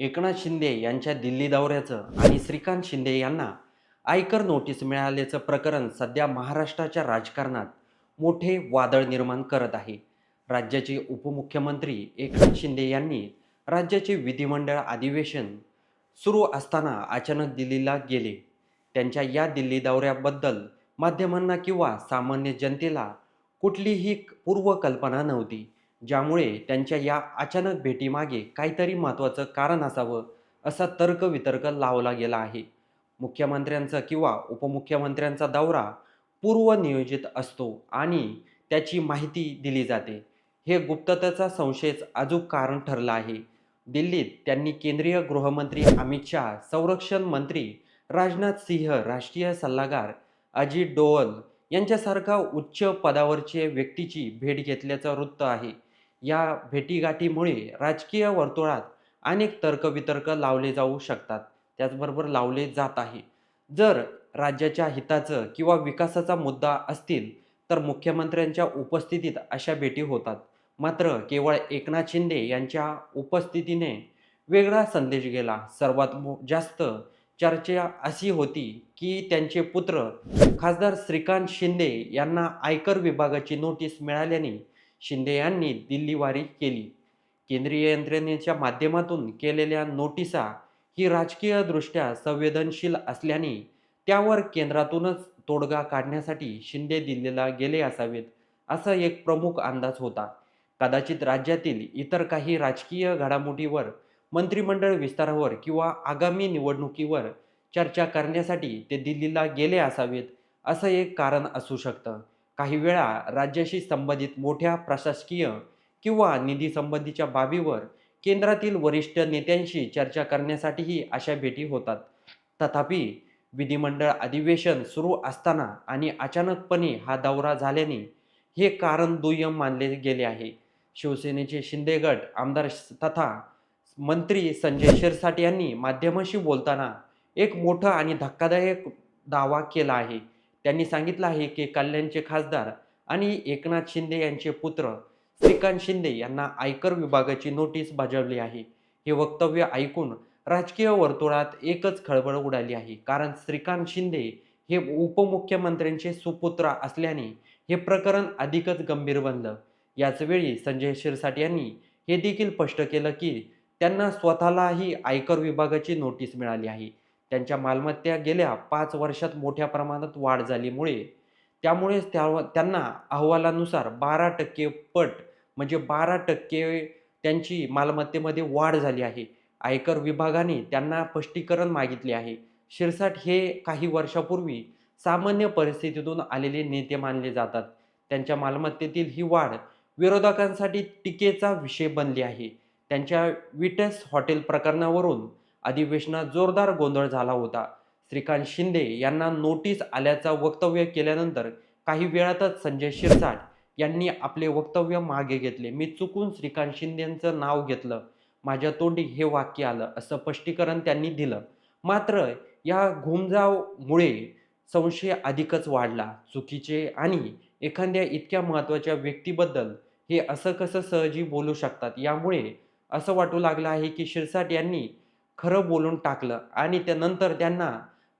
एकनाथ शिंदे यांच्या दिल्ली दौऱ्याचं आणि श्रीकांत शिंदे यांना आयकर नोटीस मिळाल्याचं प्रकरण सध्या महाराष्ट्राच्या राजकारणात मोठे वादळ निर्माण करत आहे. राज्याचे उपमुख्यमंत्री एकनाथ शिंदे यांनी राज्याचे विधिमंडळ अधिवेशन सुरू असताना अचानक दिल्लीला गेले. त्यांच्या या दिल्ली दौऱ्याबद्दल माध्यमांना किंवा सामान्य जनतेला कुठलीही पूर्वकल्पना नव्हती. ज्यामुळे त्यांच्या या अचानक भेटीमागे काहीतरी महत्त्वाचं कारण असावं असा तर्कवितर्क लावला गेला आहे. मुख्यमंत्र्यांचा किंवा उपमुख्यमंत्र्यांचा दौरा पूर्वनियोजित असतो आणि त्याची माहिती दिली जाते. हे गुप्ततेचा संशयच अजून कारण ठरलं आहे. दिल्लीत त्यांनी केंद्रीय गृहमंत्री अमित शहा संरक्षण मंत्री राजनाथ सिंह राष्ट्रीय सल्लागार अजित डोवल यांच्यासारखा उच्च पदावरचे व्यक्तीची भेट घेतल्याचं वृत्त आहे. या भेटीगाठीमुळे राजकीय वर्तुळात अनेक तर्कवितर्क लावले जाऊ शकतात. त्याचबरोबर लावले जात आहे. जर राज्याच्या हिताचं किंवा विकासाचा मुद्दा असतील तर मुख्यमंत्र्यांच्या उपस्थितीत अशा भेटी होतात. मात्र केवळ एकनाथ शिंदे यांच्या उपस्थितीने वेगळा संदेश गेला. सर्वात मो जास्त चर्चा अशी होती की त्यांचे पुत्र खासदार श्रीकांत शिंदे यांना आयकर विभागाची नोटीस मिळाल्याने शिंदे यांनी दिल्लीवारी केली. केंद्रीय यंत्रणेच्या माध्यमातून केलेल्या नोटिसा ही राजकीयदृष्ट्या संवेदनशील असल्याने त्यावर केंद्रातूनच तोडगा काढण्यासाठी शिंदे दिल्लीला गेले असावेत असा एक प्रमुख अंदाज होता. कदाचित राज्यातील इतर काही राजकीय घडामोडीवर मंत्रिमंडळ विस्तारावर किंवा आगामी निवडणुकीवर चर्चा करण्यासाठी ते दिल्लीला गेले असावेत असं एक कारण असू शकतं. काही वेळा राज्याशी संबंधित मोठ्या प्रशासकीय किंवा निधी संबंधीच्या बाबीवर केंद्रातील वरिष्ठ नेत्यांशी चर्चा करण्यासाठीही अशा भेटी होतात. तथापि विधिमंडळ अधिवेशन सुरू असताना आणि अचानकपणे हा दौरा झाल्याने हे कारण दुय्यम मानले गेले आहे. शिवसेनेचे शिंदे गट आमदार तथा मंत्री संजय शिरसाट यांनी माध्यमांशी बोलताना एक मोठा आणि धक्कादायक दावा केला आहे. त्यांनी सांगितलं आहे की कल्याणचे खासदार आणि एकनाथ शिंदे यांचे पुत्र श्रीकांत शिंदे यांना आयकर विभागाची नोटीस बजावली आहे. हे वक्तव्य ऐकून राजकीय वर्तुळात एकच खळबळ उडाली आहे. कारण श्रीकांत शिंदे हे उपमुख्यमंत्र्यांचे सुपुत्र असल्याने हे प्रकरण अधिकच गंभीर बनलं. याचवेळी संजय शिरसाट यांनी हे देखील स्पष्ट केलं की त्यांना स्वतःलाही आयकर विभागाची नोटीस मिळाली आहे. त्यांच्या मालमत्ता गेल्या पाच वर्षात मोठ्या प्रमाणात वाढ झालीमुळे. त्यामुळेच त्या त्यांना अहवालानुसार बारा टक्के पट म्हणजे बारा टक्के त्यांची मालमत्तेमध्ये वाढ झाली आहे. आयकर विभागाने त्यांना स्पष्टीकरण मागितले आहे. शिरसाट हे काही वर्षापूर्वी सामान्य परिस्थितीतून आलेले नेते मानले जातात. त्यांच्या मालमत्तेतील ही वाढ विरोधकांसाठी टीकेचा विषय बनली आहे. त्यांच्या विटेस हॉटेल प्रकरणावरून अधिवेशनात जोरदार गोंधळ झाला होता. श्रीकांत शिंदे यांना नोटीस आल्याचं वक्तव्य केल्यानंतर काही वेळातच संजय शिरसाट यांनी आपले वक्तव्य मागे घेतले. मी चुकून श्रीकांत शिंदेचं नाव घेतलं. माझ्या तोंडी हे वाक्य आलं असं स्पष्टीकरण त्यांनी दिलं. मात्र या घुमजावमुळे संशय अधिकच वाढला. चुकीचे आणि एखाद्या इतक्या महत्त्वाच्या व्यक्तीबद्दल हे असं कसं सहजी बोलू शकतात? यामुळे असं वाटू लागलं आहे की शिरसाट यांनी खरं बोलून टाकलं आणि त्यानंतर त्यांना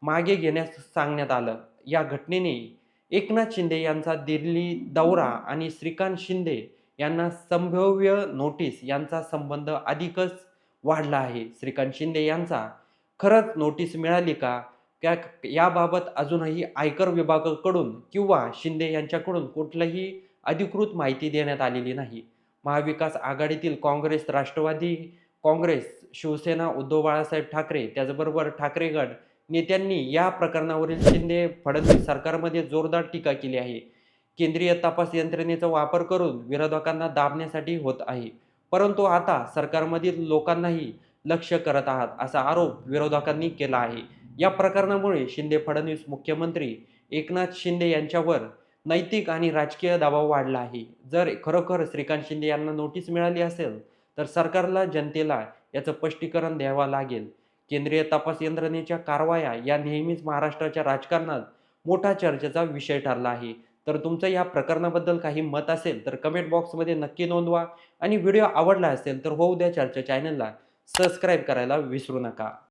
मागे घेण्यास सांगण्यात आलं. या घटनेने एकनाथ शिंदे यांचा दिल्ली दौरा आणि श्रीकांत शिंदे यांना संभाव्य नोटीस यांचा संबंध अधिकच वाढला आहे. श्रीकांत शिंदे यांचा खरंच नोटीस मिळाली का? त्या याबाबत अजूनही आयकर विभागाकडून किंवा शिंदे यांच्याकडून कुठलंही अधिकृत माहिती देण्यात आलेली नाही. महाविकास आघाडीतील काँग्रेस राष्ट्रवादी काँग्रेस शिवसेना उद्धव बाळासाहेब ठाकरे त्याचबरोबर ठाकरे गट नेत्यांनी या प्रकरणावरील शिंदे फडणवीस सरकारमध्ये जोरदार टीका केली आहे. केंद्रीय तपास यंत्रणेचा वापर करून विरोधकांना दाबण्यासाठी होत आहे. परंतु आता सरकारमधील लोकांनाही लक्ष करत आहात असा आरोप विरोधकांनी केला आहे. या प्रकरणामुळे शिंदे फडणवीस मुख्यमंत्री एकनाथ शिंदे यांच्यावर नैतिक आणि राजकीय दबाव वाढला आहे. जर खरोखर श्रीकांत शिंदे यांना नोटीस मिळाली असेल तर सरकारला जनतेला याचं स्पष्टीकरण द्यावं लागेल. केंद्रीय तपास यंत्रणेच्या कारवाया या नेहमीच महाराष्ट्राच्या राजकारणात मोठा चर्चेचा विषय ठरला आहे. तर तुमचं या प्रकरणाबद्दल काही मत असेल तर कमेंट बॉक्समध्ये नक्की नोंदवा आणि व्हिडिओ आवडला असेल तर होऊ द्या चर्चा चॅनलला सबस्क्राईब करायला विसरू नका.